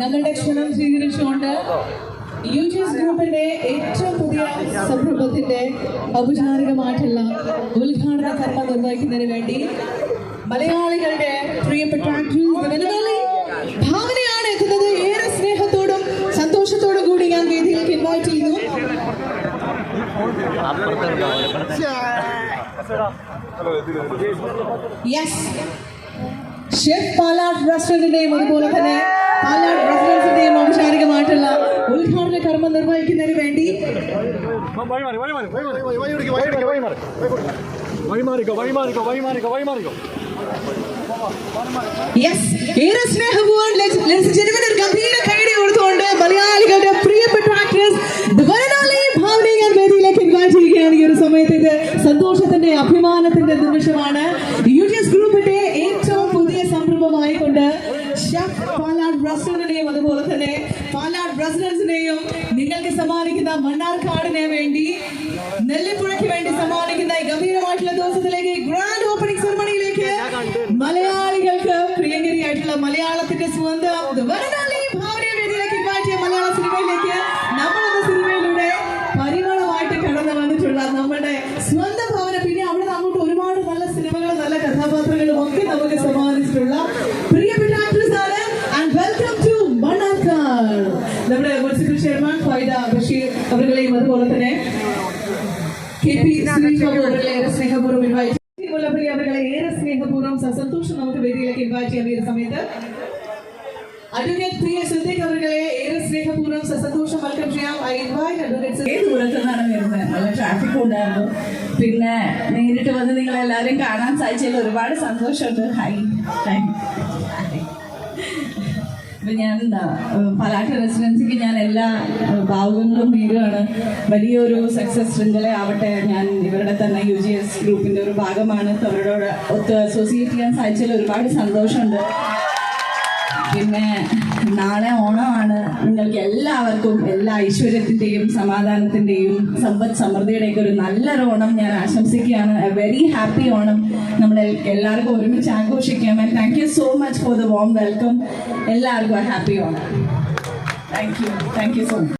നമ്മളുടെ ക്ഷണം സ്വീകരിച്ചുകൊണ്ട് യു ജി എസ് ഗ്രൂപ്പിന്റെ ഏറ്റവും പുതിയ സംരംഭത്തിന്റെ ഔപചാരികമായിട്ടുള്ള ഉദ്ഘാടന കർമ്മ നിർവഹിക്കുന്നതിന് വേണ്ടി മലയാളികളുടെ പ്രിയപ്പെട്ട ഭാവനയാണ് എത്തുന്നത്. ഏറെ സ്നേഹത്തോടും സന്തോഷത്തോടും കൂടി ഞാൻ വേദിയിലേക്ക് ഇൻവൈറ്റ് ചെയ്യുന്നു. യെസ് ഷെഫ് പാലാട്ട് റെസ്റ്റോറന്റിന്റെയും അതുപോലെ തന്നെ പാലാട്ട് റെസിഡൻസിന്റെയും ഔപചാരികമായിട്ടുള്ള ഉദ്ഘാടന കർമ്മം നിർവഹിക്കുന്നതിന് വേണ്ടി വഴിമാറിക്കോ വഴിമാറിക്കോ വഴിമാറിക്കോ വഴിമാറിക്കോ യെസ് ഏറെ സ്നേഹപൂർവം ജനുവിന് ഒരു ഗംഭീര അഭിമാനത്തിന്റെ നിമിഷമാണ്. യു ജി എസ് ഗ്രൂപ്പിന്റെ ഏറ്റവും പുതിയ സംരംഭമായിക്കൊണ്ട് അതുപോലെ തന്നെ പാലാട് റെസിഡൻസിനെയും നിങ്ങൾക്ക് സമ്മാനിക്കുന്ന മണ്ണാർക്കാടിനെ വേണ്ടി നെല്ലിപ്പുഴയ്ക്ക് വേണ്ടി സമ്മാനിക്കുന്ന ഗംഭീരമായിട്ടുള്ള ദിവസത്തിലേക്ക് ഗ്രാൻഡ് ഓപ്പണിംഗ് സെറമണിയിലേക്ക് മലയാളികൾക്ക് പ്രിയങ്കരിയായിട്ടുള്ള മലയാളത്തിന്റെ സ്വന്തം മലയാള one സമ്മാനിച്ചിട്ടുള്ള പ്രിയപ്പെട്ട actress and welcome to Mannarkkad നമ്മുടെ മുൻസിപ്പൽ ചെയർമാൻ ഫൈദ ബഷീർ അവരുടെയും അതുപോലെ തന്നെ കെ പി സുരേഷ് ബാബു അവരുടെ സ്നേഹപൂർവം invite മുല്ലപ്പള്ളി അവരുടെ ഏറെ സ്നേഹപൂർവം സസന്തോഷം നമുക്ക് വേദിയിലേക്ക് ഇൻവൈറ്റ് ചെയ്യാൻ ഈ സമയത്ത് അഡ്വക്കേറ്റ് പ്രിയ ശ്രദ്ധയ്ക്ക് അവരുടെ ഏറെ സ്നേഹപൂർവം സസന്തോഷം വെൽക്കം ചെയ്യാം. ഐ ഇൻവൈറ്റ് അഡ്വക്കേറ്റ് ഏത് ദൂരത്തു നിന്നാണ് വരുന്നത് നല്ല ട്രാഫിക് ഉണ്ടായിരുന്നു. പിന്നെ നേരിട്ട് വന്ന് നിങ്ങൾ എല്ലാവരെയും കാണാൻ സാധിച്ചതിൽ ഒരുപാട് സന്തോഷമുണ്ട്. ഹൈ താങ്ക് അപ്പം ഞാൻ പലാട്ട റെസിഡൻസിക്ക് ഞാൻ എല്ലാ ഭാഗങ്ങളും നേരുകയാണ് വലിയൊരു സക്സസ് ശൃംഖല ആവട്ടെ ഞാൻ ഇവരുടെ തന്നെ യു ജി എസ് ഗ്രൂപ്പിന്റെ ഒരു ഭാഗമാണ്. അവരോട് ഒത്ത് അസോസിയേറ്റ് ചെയ്യാൻ സാധിച്ചതിൽ ഒരുപാട് സന്തോഷമുണ്ട്. പിന്നെ നാളെ ഓണമാണ്. നിങ്ങൾക്ക് എല്ലാവർക്കും എല്ലാ ഐശ്വര്യത്തിന്റെയും സമാധാനത്തിന്റെയും സമ്പദ് സമൃദ്ധിയുടെയൊക്കെ ഒരു നല്ലൊരു ഓണം ഞാൻ ആശംസിക്കുകയാണ്. A very happy Onam. നമ്മൾ എല്ലാവർക്കും ഒരുമിച്ച് ആഘോഷിക്കാം. And thank you so much for the warm welcome എല്ലാവർക്കും happy Onam. Thank you thank you so much